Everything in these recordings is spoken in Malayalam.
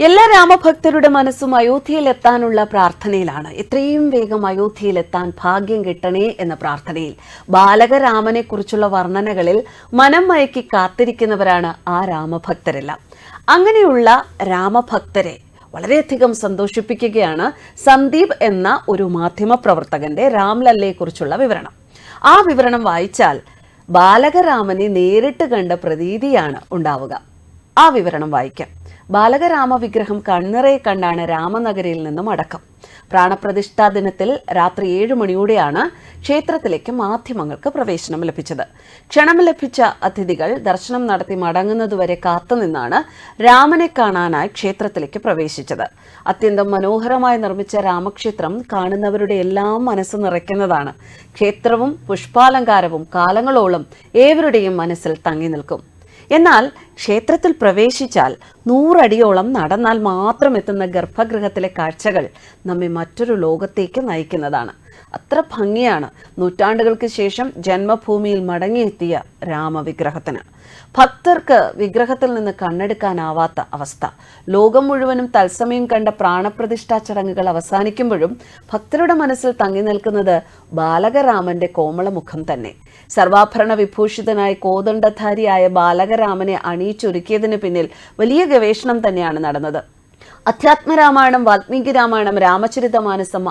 എല്ലാ രാമഭക്തരുടെ മനസ്സും അയോധ്യയിലെത്താനുള്ള പ്രാർത്ഥനയിലാണ്. എത്രയും വേഗം അയോധ്യയിലെത്താൻ ഭാഗ്യം കിട്ടണേ എന്ന പ്രാർത്ഥനയിൽ. ബാലകരാമനെ കുറിച്ചുള്ള വർണനകളിൽ മനം മയക്കി കാത്തിരിക്കുന്നവരാണ് ആ രാമഭക്തരെല്ലാം. അങ്ങനെയുള്ള രാമഭക്തരെ വളരെയധികം സന്തോഷിപ്പിക്കുകയാണ് സന്ദീപ് എന്ന ഒരു മാധ്യമ പ്രവർത്തകന്റെ രാംലല്ലയെ കുറിച്ചുള്ള വിവരണം. ആ വിവരണം വായിച്ചാൽ ബാലകരാമനെ നേരിട്ട് കണ്ട പ്രതീതിയാണ് ഉണ്ടാവുക. ആ വിവരണം വായിക്കാം. ബാലകരാമ വിഗ്രഹം കണ്ണിറയെ കണ്ടാണ് രാമനഗരയിൽ നിന്നും അടക്കം. പ്രാണപ്രതിഷ്ഠാ ദിനത്തിൽ രാത്രി ഏഴ് മണിയോടെയാണ് ക്ഷേത്രത്തിലേക്ക് മാധ്യമങ്ങൾക്ക് പ്രവേശനം ലഭിച്ചത്. ക്ഷണം ലഭിച്ച അതിഥികൾ ദർശനം നടത്തി മടങ്ങുന്നതുവരെ കാത്തുനിന്നാണ് രാമനെ കാണാനായി ക്ഷേത്രത്തിലേക്ക് പ്രവേശിച്ചത്. അത്യന്തം മനോഹരമായി നിർമ്മിച്ച രാമക്ഷേത്രം കാണുന്നവരുടെ എല്ലാം മനസ്സ് നിറയ്ക്കുന്നതാണ്. ക്ഷേത്രവും പുഷ്പാലങ്കാരവും കാലങ്ങളോളം ഏവരുടെയും മനസ്സിൽ തങ്ങി നിൽക്കും. എന്നാൽ ക്ഷേത്രത്തിൽ പ്രവേശിച്ചാൽ നൂറടിയോളം നടന്നാൽ മാത്രം എത്തുന്ന ഗർഭഗൃഹത്തിലെ കാഴ്ചകൾ നമ്മെ മറ്റൊരു ലോകത്തേക്ക് നയിക്കുന്നതാണ്. അത്ര ഭംഗിയാണ് നൂറ്റാണ്ടുകൾക്ക് ശേഷം ജന്മഭൂമിയിൽ മടങ്ങിയെത്തിയ രാമവിഗ്രഹത്തിന്. ഭക്തർക്ക് വിഗ്രഹത്തിൽ നിന്ന് കണ്ണെടുക്കാനാവാത്ത അവസ്ഥ. ലോകം മുഴുവനും തത്സമയം കണ്ട പ്രാണപ്രതിഷ്ഠാ ചടങ്ങുകൾ അവസാനിക്കുമ്പോഴും ഭക്തരുടെ മനസ്സിൽ തങ്ങി നിൽക്കുന്നത് ബാലകരാമന്റെ കോമളമുഖം തന്നെ. സർവാഭരണ വിഭൂഷിതനായ കോദണ്ഡധാരിയായ ബാലകരാമനെ അണിയിച്ചൊരുക്കിയതിന് പിന്നിൽ വലിയ ഗവേഷണം തന്നെയാണ് നടന്നത്. അധ്യാത്മരാമായണം വാൽമീകി രാമായണം രാമചരിതമാനസം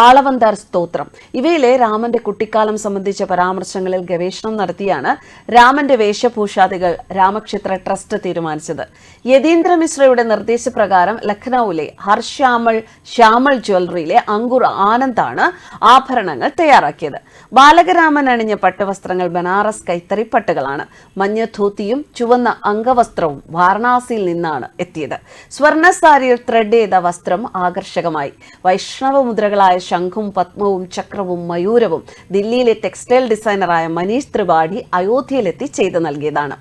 ആളവന്താർ സ്തോത്രം. ഇവയിലെ രാമന്റെ കുട്ടിക്കാലം സംബന്ധിച്ച പരാമർശങ്ങളിൽ ഗവേഷണം നടത്തിയാണ് രാമന്റെ വേഷഭൂഷാദികൾ രാമക്ഷേത്ര ട്രസ്റ്റ് തീരുമാനിച്ചത്. യതീന്ദ്ര മിശ്രയുടെ നിർദ്ദേശപ്രകാരം ലഖ്നൌവിലെ ഹർശ്യാമൾ ശ്യാമൾ ജ്വല്ലറിയിലെ അങ്കുർ ആനന്ദാണ് ആഭരണങ്ങൾ തയ്യാറാക്കിയത്. ബാലകരാമൻ അണിഞ്ഞ പട്ടുവസ്ത്രങ്ങൾ ബനാറസ് കൈത്തറി പട്ടുകളാണ് മഞ്ഞ ധോത്തിയും ചുവന്ന അംഗവസ്ത്രവും വാരണാസിയിൽ നിന്നാണ് എത്തിയത്. സ്വർണ സാരിയിൽ ത്രെഡ് ചെയ്ത വസ്ത്രം ആകർഷകമായി. വൈഷ്ണവ മുദ്രകളായ ശംഖും പത്മവും ചക്രവും മയൂരവും ദില്ലിയിലെ ടെക്സ്റ്റൈൽ ഡിസൈനറായ മനീഷ് ത്രിപാഠി അയോധ്യയിലെത്തി ചെയ്തു നൽകിയതാണ്.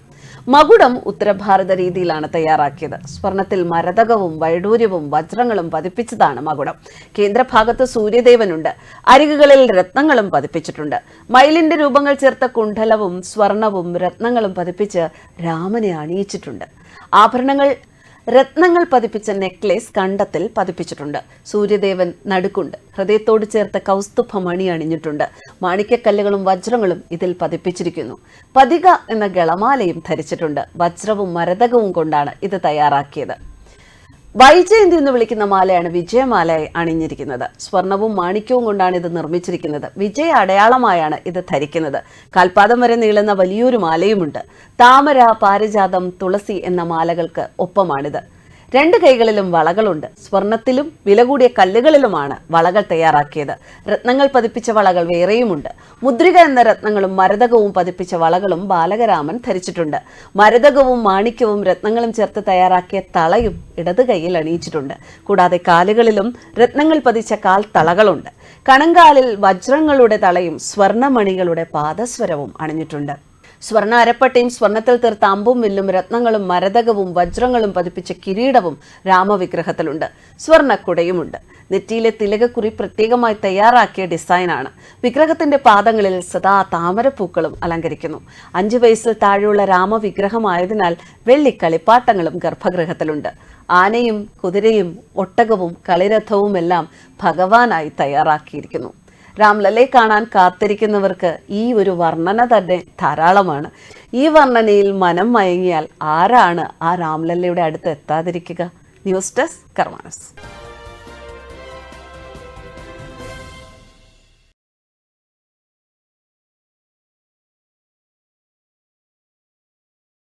മകുടം ഉത്തരഭാരത രീതിയിലാണ് തയ്യാറാക്കിയത്. സ്വർണത്തിൽ മരതകവും വൈഡൂര്യവും വജ്രങ്ങളും പതിപ്പിച്ചതാണ് മകുടം. കേന്ദ്രഭാഗത്ത് സൂര്യദേവനുണ്ട്. അരികുകളിൽ രത്നങ്ങളും പതിപ്പിച്ചിട്ടുണ്ട്. മയിലിന്റെ രൂപങ്ങൾ ചേർത്ത കുണ്ഡലവും സ്വർണവും രത്നങ്ങളും പതിപ്പിച്ച് രാമനെ അണിയിച്ചിട്ടുണ്ട്. ആഭരണങ്ങൾ രത്നങ്ങൾ പതിപ്പിച്ച നെക്ലേസ് കണ്ടത്തിൽ പതിപ്പിച്ചിട്ടുണ്ട്. സൂര്യദേവൻ നടുക്കുണ്ട്. ഹൃദയത്തോട് ചേർത്ത കൗസ്തുഭ മണി അണിഞ്ഞിട്ടുണ്ട്. മാണിക്യക്കല്ലുകളും വജ്രങ്ങളും ഇതിൽ പതിപ്പിച്ചിരിക്കുന്നു. പതിക എന്ന ഗളമാലയും ധരിച്ചിട്ടുണ്ട്. വജ്രവും മരതകവും കൊണ്ടാണ് ഇത് തയ്യാറാക്കിയത്. വൈജയന്തി എന്ന് വിളിക്കുന്ന മാലയാണ് വിജയമാലയായി അണിഞ്ഞിരിക്കുന്നത്. സ്വർണവും മാണിക്യവും കൊണ്ടാണ് ഇത് നിർമ്മിച്ചിരിക്കുന്നത്. വിജയ അടയാളമായാണ് ഇത് ധരിക്കുന്നത്. കാൽപാദം വരെ നീളുന്ന വലിയൊരു മാലയുമുണ്ട്. താമര പാരിജാതം തുളസി എന്ന മാലകൾക്ക് ഒപ്പമാണിത്. രണ്ട് കൈകളിലും വളകളുണ്ട്. സ്വർണത്തിലും വില കൂടിയ കല്ലുകളിലുമാണ് വളകൾ തയ്യാറാക്കിയത്. രത്നങ്ങൾ പതിപ്പിച്ച വളകൾ വേറെയുമുണ്ട്. മുദ്രിക എന്ന രത്നങ്ങളും മരതകവും പതിപ്പിച്ച വളകളും ബാലകരാമൻ ധരിച്ചിട്ടുണ്ട്. മരതകവും മാണിക്യവും രത്നങ്ങളും ചേർത്ത് തയ്യാറാക്കിയ തളയും ഇടത് കൈയിൽ അണിയിച്ചിട്ടുണ്ട്. കൂടാതെ കാലുകളിലും രത്നങ്ങൾ പതിച്ച കാൽ തളകളുണ്ട് കണങ്കാലിൽ വജ്രങ്ങളുടെ തളയും സ്വർണമണികളുടെ പാദസ്വരവും അണിഞ്ഞിട്ടുണ്ട്. സ്വർണ അരപ്പട്ടയും സ്വർണത്തിൽ തീർത്ത അമ്പും വില്ലും രത്നങ്ങളും മരതകവും വജ്രങ്ങളും പതിപ്പിച്ച കിരീടവും രാമവിഗ്രഹത്തിലുണ്ട്. സ്വർണക്കുടയുമുണ്ട്. നെറ്റിയിലെ തിലകക്കുറി പ്രത്യേകമായി തയ്യാറാക്കിയ ഡിസൈനാണ്. വിഗ്രഹത്തിന്റെ പാദങ്ങളിൽ സദാ താമരപ്പൂക്കളും അലങ്കരിക്കുന്നു. അഞ്ചു വയസ്സിൽ താഴെയുള്ള രാമവിഗ്രഹമായതിനാൽ വെള്ളിക്കളിപ്പാട്ടങ്ങളും ഗർഭഗൃഹത്തിലുണ്ട്. ആനയും കുതിരയും ഒട്ടകവും കളിരഥവും എല്ലാം ഭഗവാനായി തയ്യാറാക്കിയിരിക്കുന്നു. രാംലലെ കാണാൻ കാത്തിരിക്കുന്നവർക്ക് ഈ ഒരു വർണന തന്നെ ധാരാളമാണ്. ഈ വർണനയിൽ മനം മയങ്ങിയാൽ ആരാണ് ആ രാംലല്ലയുടെ അടുത്ത് എത്താതിരിക്കുക? News desk കർമാനസ്.